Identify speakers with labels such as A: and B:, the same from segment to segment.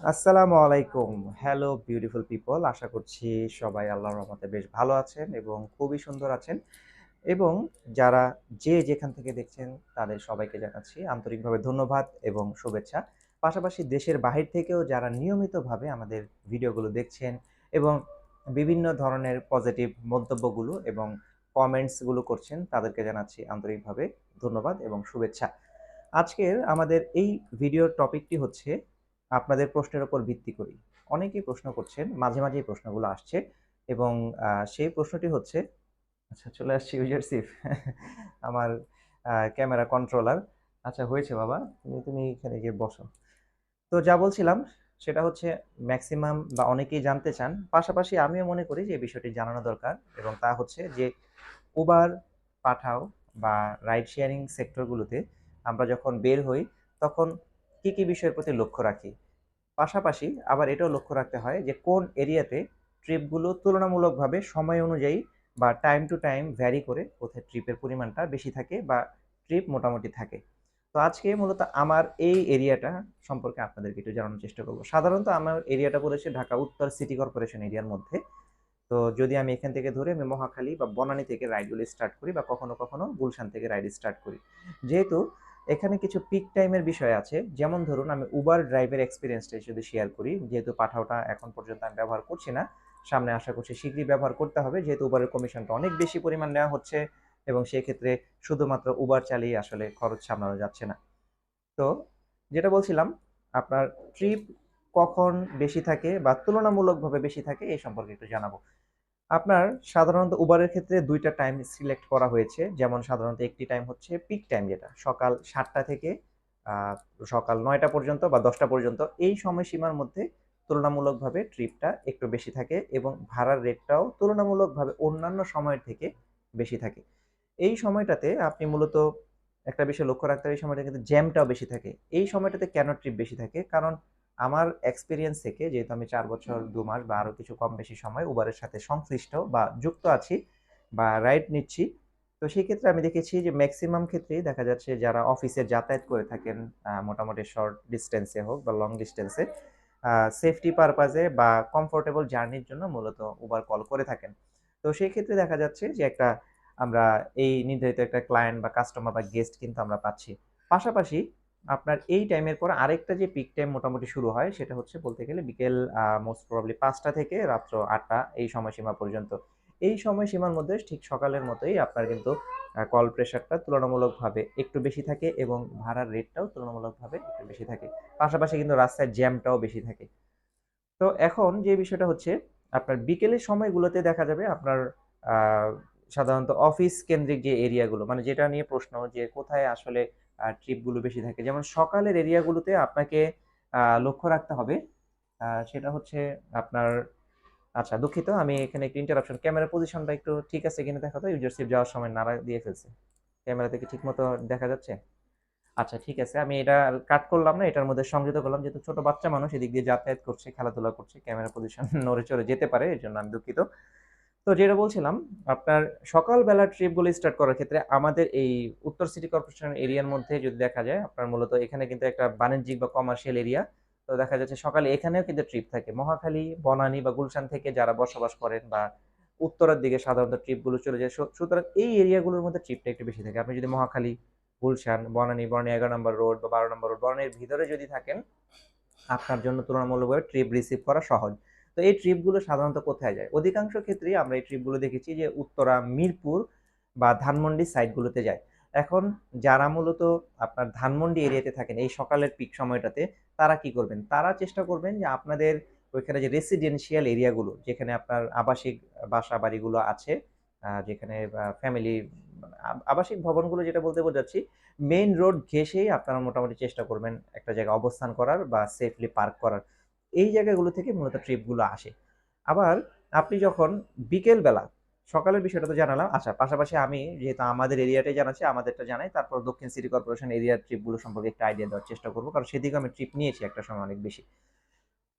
A: আসসালামু আলাইকুম। Hello beautiful people আশা করছি সবাই আল্লাহর রহমতে বেশ ভালো আছেন এবং খুবই সুন্দর আছেন। এবং যারা যে যেখান থেকে দেখছেন, তাদের সবাইকে জানাচ্ছি আন্তরিকভাবে ধন্যবাদ এবং শুভেচ্ছা। পাশাপাশি দেশের বাহির থেকেও যারা নিয়মিতভাবে আমাদের ভিডিওগুলো দেখছেন এবং বিভিন্ন ধরনের পজিটিভ মন্তব্যগুলো এবং কমেন্টসগুলো করছেন, তাদেরকে জানাচ্ছি আন্তরিকভাবে ধন্যবাদ এবং শুভেচ্ছা। আজকের আমাদের এই ভিডিওর টপিকটি হচ্ছে আপনাদের প্রশ্নের উপর ভিত্তি করি অনেকেই প্রশ্ন করছেন, মাঝে মাঝেই প্রশ্নগুলো আসছে এবং সেই প্রশ্নটি হচ্ছে আচ্ছা চলে আসছি ইউজারশিপ আমার ক্যামেরা কন্ট্রোলার আচ্ছা হয়েছে বাবা, তুমি তুমি এখানে গিয়ে বসো। তো যা বলছিলাম, সেটা হচ্ছে ম্যাক্সিমাম বা অনেকেই জানতে চান, পাশাপাশি আমিও মনে করি যে বিষয়টি জানানো দরকার এবং তা হচ্ছে যে উবার পাঠাও বা রাইড শেয়ারিং সেক্টরগুলোতে আমরা যখন বের হই, তখন কি কি বিষয়ের প্রতি লক্ষ্য রাখি? পাশাপাশি আবার এটাও লক্ষ্য রাখতে হয় যে, কোন এরিয়াতে ট্রিপগুলো তুলনামূলকভাবে সময় অনুযায়ী বা টাইম টু টাইম ভ্যারি করে কোথায় ট্রিপের পরিমাণটা বেশি থাকে বা ট্রিপ মোটামুটি থাকে। তো আজকে মূলত আমার এই এরিয়াটা সম্পর্কে আপনাদেরকে একটু জানানোর চেষ্টা করব। সাধারণত আমার এরিয়াটা পড়েছে ঢাকা উত্তর সিটি কর্পোরেশন এরিয়ার মধ্যে। তো যদি আমি এখান থেকে ধরে আমি মহাখালী বা বনানী থেকে রাইডগুলি স্টার্ট করি বা কখনো কখনো গুলশান থেকে রাইড স্টার্ট করি। যেহেতু এখানে কিছু পিক টাইমের বিষয় আছে। যেমন ধরুন, আমি উবার ড্রাইভের এক্সপিরিয়েন্সটা যদি শেয়ার করি, যেহেতু পাঠাওটা এখন পর্যন্ত আমি ব্যবহার করছি না, সামনে আশা করছি শীঘ্রই ব্যবহার করতে হবে, যেহেতু উবারের কমিশনটা অনেক বেশি পরিমাণ নেওয়া হচ্ছে এবং সেই ক্ষেত্রে শুধুমাত্র উবার চালিয়ে আসলে খরচ সামলানো যাচ্ছে না। তো যেটা বলছিলাম, আপনার ট্রিপ কখন বেশি থাকে বা তুলনামূলকভাবে বেশি থাকে, এই সম্পর্কে একটু জানাব। আপনার সাধারণত উবারের ক্ষেত্রে দুইটা টাইম সিলেক্ট করা হয়েছে। যেমন সাধারণত একটি টাইম হচ্ছে পিক টাইম যেটা, সকাল সাতটা থেকে সকাল নয়টা পর্যন্ত বা দশটা পর্যন্ত। এই সময়সীমার মধ্যে তুলনামূলকভাবে ট্রিপটা একটু বেশি থাকে এবং ভাড়ার রেটটাও তুলনামূলকভাবে অন্যান্য সময়ের থেকে বেশি থাকে। এই সময়টাতে আপনি মূলত একটা বিষয় লক্ষ্য রাখতে হবে, এই সময়টা কিন্তু জ্যামটাও বেশি থাকে। এই সময়টাতে কেন ট্রিপ বেশি থাকে? কারণ আমার এক্সপিরিয়েন্স থেকে যেহেতু আমি চার বছর দু মাস বা আরও কিছু কম বেশি সময় উবারের সাথে সংশ্লিষ্ট বা যুক্ত আছি বা রাইড নিচ্ছি তো সেই ক্ষেত্রে আমি দেখেছি যে ম্যাক্সিমাম ক্ষেত্রেই দেখা যাচ্ছে যারা অফিসে যাতায়াত করে থাকেন মোটামুটি শর্ট ডিস্টেন্সে হোক বা লং ডিস্টেন্সে সেফটি পারপাজে বা কমফোর্টেবল জার্নির জন্য মূলত উবার কল করে থাকেন। তো সেই ক্ষেত্রে দেখা যাচ্ছে যে একটা আমরা এই নির্ধারিত একটা ক্লায়েন্ট বা কাস্টমার বা গেস্ট কিন্তু আমরা পাচ্ছি। পাশাপাশি আপনার এই টাইমের পর আরেকটা যে পিক টাইম মোটামুটি শুরু হয়, সেটা হচ্ছে বলতে গেলে বিকেল মোস্ট প্রবাবলি পাঁচটা থেকে রাত্র আটটা এই সময়সীমা পর্যন্ত। এই সময়সীমার মধ্যে ঠিক সকালের মতোই আপনার কিন্তু কল প্রেশারটা তুলনামূলকভাবে একটু বেশি থাকে এবং ভাড়ার রেটটাও তুলনামূলকভাবে একটু বেশি থাকে। পাশাপাশি কিন্তু রাস্তায় জ্যামটাও বেশি থাকে। তো এখন যে বিষয়টা হচ্ছে, আপনার বিকেলের সময়গুলোতে দেখা যাবে আপনার সাধারণত অফিস কেন্দ্রিক যে এরিয়াগুলো মানে যেটা নিয়ে প্রশ্ন যে কোথায় আসলে ট্রিপগুলো বেশি থাকে। যেমন সকালের এরিয়াগুলোতে আপনাকে লক্ষ্য রাখতে হবে। সেটা হচ্ছে আপনার আচ্ছা দুঃখিত, আমি এখানে একটু ইন্টারাপশন ক্যামেরা পজিশনটা একটু ঠিক আছে কিনা দেখা তো? ইউজারশিপ যাওয়ার সময় নাড়া দিয়ে ফেলছে। ক্যামেরা থেকে ঠিক মতো দেখা যাচ্ছে? আচ্ছা ঠিক আছে, আমি এটা কাট করলাম না, এটার মধ্যে সংযুক্ত করলাম। যেহেতু ছোট বাচ্চা মানুষ, এদিক দিয়ে যাতায়াত করছে, খেলাধুলা করছে ক্যামেরা পজিশন নড়ে চড়ে যেতে পারে, এর জন্য আমি দুঃখিত। তো যেটা বলছিলাম, আপনার সকালবেলা ট্রিপগুলো স্টার্ট করার ক্ষেত্রে আমাদের এই উত্তর সিটি কর্পোরেশন এরিয়ার মধ্যে যদি দেখা যায়, আপনার মূলত এখানে কিন্তু একটা বাণিজ্যিক বা কমার্শিয়াল এরিয়া তো দেখা যাচ্ছে সকালে এখানেও কিন্তু ট্রিপ থাকে। মহাখালী, বনানী বা গুলশান থেকে যারা বসবাস করেন বা উত্তরের দিকে সাধারণত ট্রিপগুলো চলে যায় সুতরাং এই এরিয়াগুলোর মধ্যে ট্রিপটা একটু বেশি থাকে। আপনি যদি মহাখালী, গুলশান, বনানী বনানী এগারো নম্বর রোড বা বারো নম্বর রোড বনানীর ভিতরে যদি থাকেন, আপনার জন্য তুলনামূলকভাবে ট্রিপ রিসিভ করা সহজ। তো এই ট্রিপগুলো সাধারণত কোথায় যায়? অধিকাংশ ক্ষেত্রেই আমরা এই ট্রিপগুলো দেখেছি যে উত্তরা, মিরপুর বা ধানমন্ডি সাইডগুলোতে যায়। এখন যারা মূলত আপনার ধানমন্ডি এরিয়াতে থাকেন, এই সকালের পিক সময়টাতে, তারা কি করবেন? তারা চেষ্টা করবেন যে আপনাদের ওইখানে যে রেসিডেন্সিয়াল এরিয়াগুলো যেখানে আপনার আবাসিক বাসা বাড়িগুলো আছে যেখানে ফ্যামিলি আবাসিক ভবনগুলো যেটা বলতে বোঝাচ্ছি মেইন রোড ঘেঁষেই আপনারা মোটামুটি চেষ্টা করবেন একটা জায়গায় অবস্থান করার বা সেফলি পার্ক করার। এই জায়গাগুলো থেকে মূলত ট্রিপগুলো আসে। আবার আপনি যখন বিকেল বেলা সকালের বিষয়টা তো জানালাম আচ্ছা পাশাপাশি আমি যেহেতু আমাদের এরিয়াটাই জানাচ্ছি, আমাদেরটা জানাই, তারপর দক্ষিণ সিটি কর্পোরেশন এরিয়ার ট্রিপগুলো সম্পর্কে একটা আইডিয়া দেওয়ার চেষ্টা করব, কারণ সেদিকে আমি ট্রিপ নিয়েছি একটা সময় অনেক বেশি।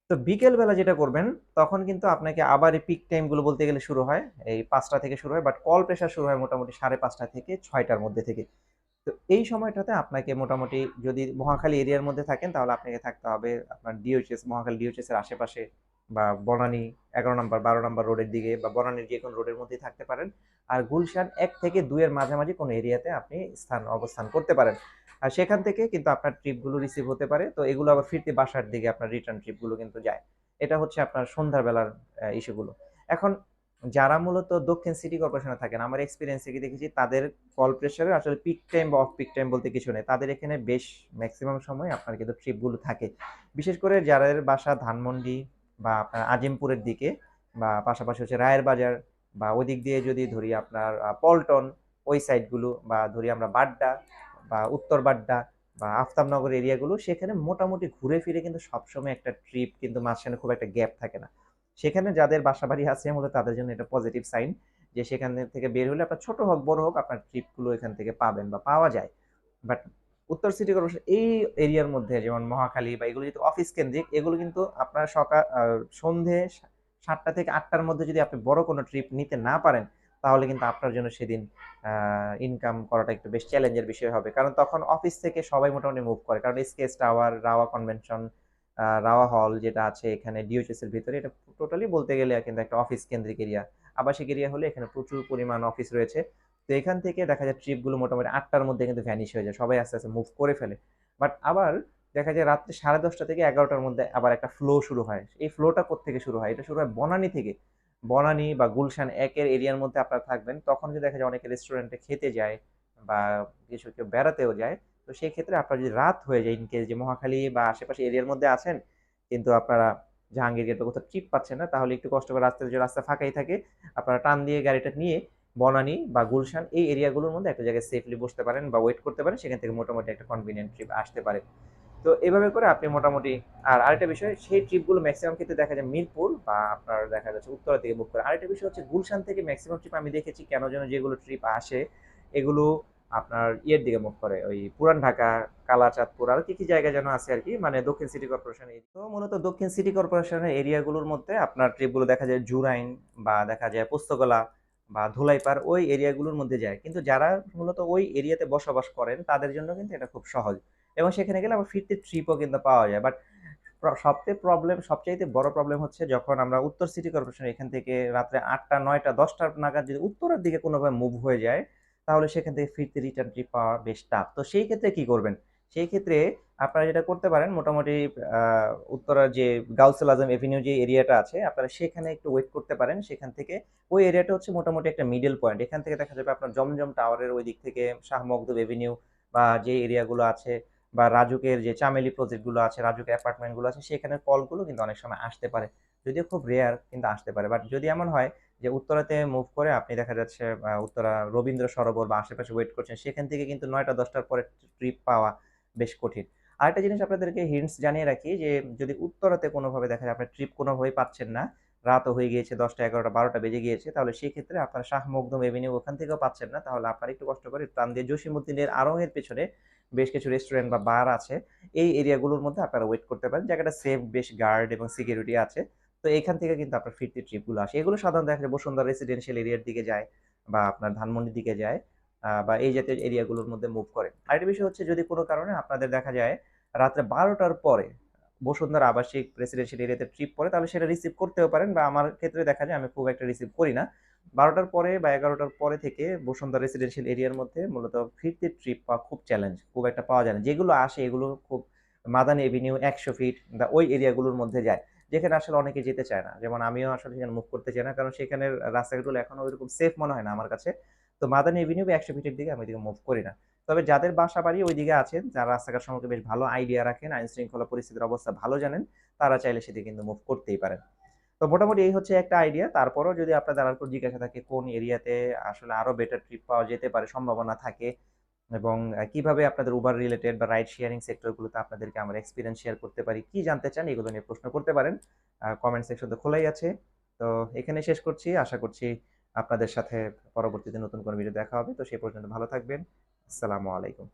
A: তো বিকেল বেলা যেটা করবেন, তখন কিন্তু আপনাকে আবার এই পিক টাইমগুলো বলতে গেলে শুরু হয়, এই পাঁচটা থেকে শুরু হয় বাট কল প্রেশার শুরু হয় মোটামুটি সাড়ে পাঁচটা থেকে ছয়টার মধ্যে থেকে। তো এই সময়টাতে আপনাকে মোটামুটি যদি মহাখালী এরিয়ার মধ্যে থাকেন, তাহলে আপনাকে থাকতে হবে আপনার ডিওএইচএস মহাখালী ডিওএইচএস এর আশেপাশে বা বনানী ১১ নাম্বার ১২ নাম্বার রোডের দিকে বা বনানীর যেকোনো রোডের মধ্যেই থাকতে পারেন। আর গুলশান এক থেকে ২ এর মাঝামাঝি কোনো এরিয়াতে আপনি স্থান অবস্থান করতে পারেন। আর সেখান থেকে কিন্তু আপনার ট্রিপগুলো রিসিভ হতে পারে। তো এগুলো আবার ফিরতে বাসার দিকে আপনার রিটার্ন ট্রিপগুলো কিন্তু যায়। এটা হচ্ছে আপনার সন্ধ্যাবেলার ইস্যুগুলো। এখন যারা মূলত দক্ষিণ সিটি কর্পোরেশনে থাকেন, আমার এক্সপেরিয়েন্স থেকে দেখেছি তাদের কল প্রেশারে আসলে পিক টাইম বা অফ পিক টাইম বলতে কিছু নেই। তাদের এখানে বেশ ম্যাক্সিমাম সময় আপনার কিন্তু ট্রিপগুলো থাকে। বিশেষ করে যাদের বাসা ধানমন্ডি বা আপনার আজিমপুরের দিকে বা পাশাপাশি হচ্ছে রায়ের বাজার বা ওদিক দিয়ে যদি ধরি আপনার পল্টন ওই সাইডগুলো বা ধরি আমরা বাড্ডা বা উত্তর বাড্ডা বা আফতাবনগর এরিয়াগুলো সেখানে মোটামুটি ঘুরে ফিরে কিন্তু সবসময় একটা ট্রিপ কিন্তু মাঝখানে খুব একটা গ্যাপ থাকে না। সেখানে যাদের বাসাবাড়ি আছে মূলত তাদের জন্য এটা পজিটিভ সাইন যে সেখান থেকে বের হলে আপনার ছোট হোক বড় হোক আপনার ট্রিপগুলো এখান থেকে পাবেন বা পাওয়া যায়। বাট উত্তর সিটি কর্পোরেশন এই এরিয়ার মধ্যে যেমন মহাখালী বা এগুলো যেহেতু অফিস কেন্দ্রিক এগুলো কিন্তু আপনার সকাল সন্ধে সাতটা থেকে আটটার মধ্যে যদি আপনি বড় কোনো ট্রিপ নিতে না পারেন, তাহলে কিন্তু আপনার জন্য সেদিন ইনকাম করাটা একটু বেশ চ্যালেঞ্জের বিষয় হবে। কারণ তখন অফিস থেকে সবাই মোটামুটি মুভ করে। কারণ SKS tower, Raowa convention, Raowa hall যেটা আছে এখানে ডিওএইচএস এর ভিতরে এটা টোটালি বলতে গেলে কিন্তু একটা অফিস কেন্দ্রিক এরিয়া। আবাসিক এরিয়া হলে এখানে প্রচুর পরিমাণ অফিস রয়েছে। তো এখান থেকে দেখা যায় ট্রিপগুলো মোটামুটি আটটার মধ্যে কিন্তু ভ্যানিশ হয়ে যায়। সবাই আস্তে, আস্তে মুভ করে ফেলে। বাট আবার দেখা যায় রাত্রে ১০:৩০ থেকে এগারোটার মধ্যে আবার একটা ফ্লো শুরু হয়। এই ফ্লোটা কোত্থেকে শুরু হয়? এটা শুরু হয় বনানি থেকে। বনানি বা গুলশান একের এরিয়ার মধ্যে আপনারা থাকবেন। তখন যদি দেখা যায় অনেকে রেস্টুরেন্টে খেতে যায় বা কিছু কেউ বেড়াতেও যায়। তো সেই ক্ষেত্রে আপনার যদি রাত হয়ে যায় ইন কেস যে মহাখালী বা আশেপাশে এরিয়ার মধ্যে আছেন, কিন্তু আপনারা জাহাঙ্গীর গেট কোথাও ট্রিপ পাচ্ছেন না, তাহলে একটু কষ্ট করে রাস্তায় যে রাস্তা ফাঁকাই থাকে, আপনারা টান দিয়ে গাড়িটা নিয়ে বনানী বা গুলশান এই এরিয়াগুলোর মধ্যে একটা জায়গায় সেফলি বসতে পারেন বা ওয়েট করতে পারেন। সেখান থেকে মোটামুটি একটা কনভিনিয়েন্ট ট্রিপ আসতে পারে। তো এভাবে করে আপনি মোটামুটি আর আরেকটা বিষয় সেই ট্রিপগুলো ম্যাক্সিমাম ক্ষেত্রে দেখা যায় মিরপুর বা আপনার দেখা যাচ্ছে উত্তরা থেকে মুভ করে। আরেকটা বিষয় হচ্ছে গুলশান থেকে ম্যাক্সিমাম ট্রিপ আমি দেখেছি কেন যেন যেগুলো ট্রিপ আসে, এগুলো আপনার ইয়ের দিকে মুখ করে। ওই পুরান ঢাকা, কালাচাঁদপুর আর কি, কি জায়গা যেন আছে আর কি মানে দক্ষিণ সিটি কর্পোরেশন তো মূলত দক্ষিণ সিটি কর্পোরেশনের এরিয়াগুলোর মধ্যে আপনার ট্রিপগুলো দেখা যায় জুরাইন বা দেখা যায় পোস্তগোলা বা ধুলাইপাড় ওই এরিয়াগুলোর মধ্যে যায়। কিন্তু যারা মূলত ওই এরিয়াতে বসবাস করেন তাদের জন্য কিন্তু এটা খুব সহজ। এবং সেখানে গেলে আবার ফিরতি ট্রিপও কিন্তু পাওয়া যায়। বাট সবচেয়ে প্রবলেম সবচাইতে বড় প্রবলেম হচ্ছে যখন আমরা উত্তর সিটি কর্পোরেশন এখান থেকে রাত্রে আটটা নয়টা দশটার নাগাদ যদি উত্তরের দিকে কোনোভাবে মুভ হয়ে যায়, তাহলে সেখান থেকে ফিরতি রিটার্ন ট্রিপ পাওয়া বেশ টাফ। তো সেই ক্ষেত্রে কি করবেন? সেই ক্ষেত্রে আপনারা যেটা করতে পারেন মোটামুটি উত্তরার যে গাউসুল আজম এভিনিউ যে এরিয়াটা আছে আপনারা সেখানে একটু ওয়েট করতে পারেন। সেখান থেকে ওই এরিয়াটা হচ্ছে মোটামুটি একটা মিডল পয়েন্ট। এখান থেকে দেখা যাবে আপনার জমজম টাওয়ারের ওই দিক থেকে শাহ মখদুম এভিনিউ বা যে এরিয়াগুলো আছে বা রাজুকের যে চামেলি প্রজেক্টগুলো আছে, রাজুক অ্যাপার্টমেন্টগুলো আছে সেখানের কলগুলো কিন্তু অনেক সময় আসতে পারে। যদিও খুব রেয়ার কিন্তু আসতে পারে। বাট যদি এমন হয় যে উত্তরাতে মুভ করে আপনি দেখা যাচ্ছে উত্তরা রবীন্দ্র সরোবর বা আশেপাশে ওয়েট করছেন, সেখান থেকে কিন্তু নয়টা দশটার পরে ট্রিপ পাওয়া বেশ কঠিন। আরেকটা জিনিস আপনাদেরকে হিন্টস জানিয়ে রাখি যে যদি উত্তরাতে কোনোভাবে দেখা যায় আপনার ট্রিপ কোনোভাবেই পাচ্ছেন না, রাতও হয়ে গিয়েছে দশটা এগারোটা বারোটা বেজে গিয়েছে, তাহলে সেক্ষেত্রে আপনার শাহ মখদুম এভিনিউ ওখান থেকেও পাচ্ছেন না, তাহলে আপনারা একটু কষ্ট করে প্রাণ দিয়ে জসিমউদ্দিনের আড়ং-এর পেছনে বেশ কিছু রেস্টুরেন্ট বা বার আছে। এই এরিয়াগুলোর মধ্যে আপনারা ওয়েট করতে পারেন। জায়গাটা সেফ, বেশ গার্ড এবং সিকিউরিটি আছে। তো এখান থেকে কিন্তু আপনার ফিরতি ট্রিপগুলো আসে। এগুলো সাধারণত দেখা যায় বসুন্ধরা রেসিডেন্সিয়াল এরিয়ার দিকে যায় বা আপনার ধানমন্ডির দিকে যায় বা এই জাতীয় এরিয়াগুলোর মধ্যে মুভ করে। আরেকটা বিষয় হচ্ছে যদি কোনো কারণে আপনাদের দেখা যায় রাত্রে বারোটার পরে বসুন্ধরা আবাসিক রেসিডেন্সিয়াল এরিয়াতে ট্রিপ পড়ে তাহলে সেটা রিসিভ করতেও পারেন বা আমার ক্ষেত্রে দেখা যায় আমি খুব একটা রিসিভ করি না। বারোটার পরে বা এগারোটার পরে থেকে বসুন্ধরা রেসিডেন্সিয়াল এরিয়ার মধ্যে মূলত ফিরতি ট্রিপ পাওয়া খুব চ্যালেঞ্জ। খুব একটা পাওয়া যায় না। যেগুলো আসে এগুলো খুব মাদান এভিনিউ, ১০০ ফিট বা ওই এরিয়াগুলোর মধ্যে যায়। যেখানে আসলে অনেকে যেতে চায় না। যেমন আমিও আসলে সেখানে মুভ করতে চাই না। কারণ সেখানের রাস্তাঘাটগুলো এখনও ওইরকম সেফ মনে হয় না আমার কাছে। তো মাদানী এভিনিউ বা ১০০ ফিটের দিকে আমি ওইদিকে মুভ করি না। তবে যাদের বাসা-বাড়ি ওইদিকে আছেন, যারা রাস্তাঘাট সম্পর্কে বেশ ভালো আইডিয়া রাখেন, আইন-শৃঙ্খলা পরিস্থিতির অবস্থা ভালো জানেন, তারা চাইলে সেদিকে কিন্তু মুভ করতেই পারেন। তো মোটামুটি এই হচ্ছে একটা আইডিয়া। তারপরেও যদি আর কোনো জিজ্ঞাসা থাকে কোন এরিয়াতে আসলে আরও বেটার ট্রিপ পাওয়া যেতে পারে, সম্ভাবনা থাকে এবং কীভাবে আপনাদের উবার রিলেটেড বা রাইড শেয়ারিং সেক্টরগুলোতে আপনাদেরকে আমার এক্সপিরিয়েন্স শেয়ার করতে পারি, কি জানতে চান এগুলো নিয়ে প্রশ্ন করতে পারেন। কমেন্ট সেকশন তো খোলাই আছে। তো এখানে শেষ করছি। আশা করছি আপনাদের সাথে পরবর্তীতে নতুন কোনো ভিডিও দেখা হবে। তো সে পর্যন্ত ভালো থাকবেন। আসসালামু আলাইকুম।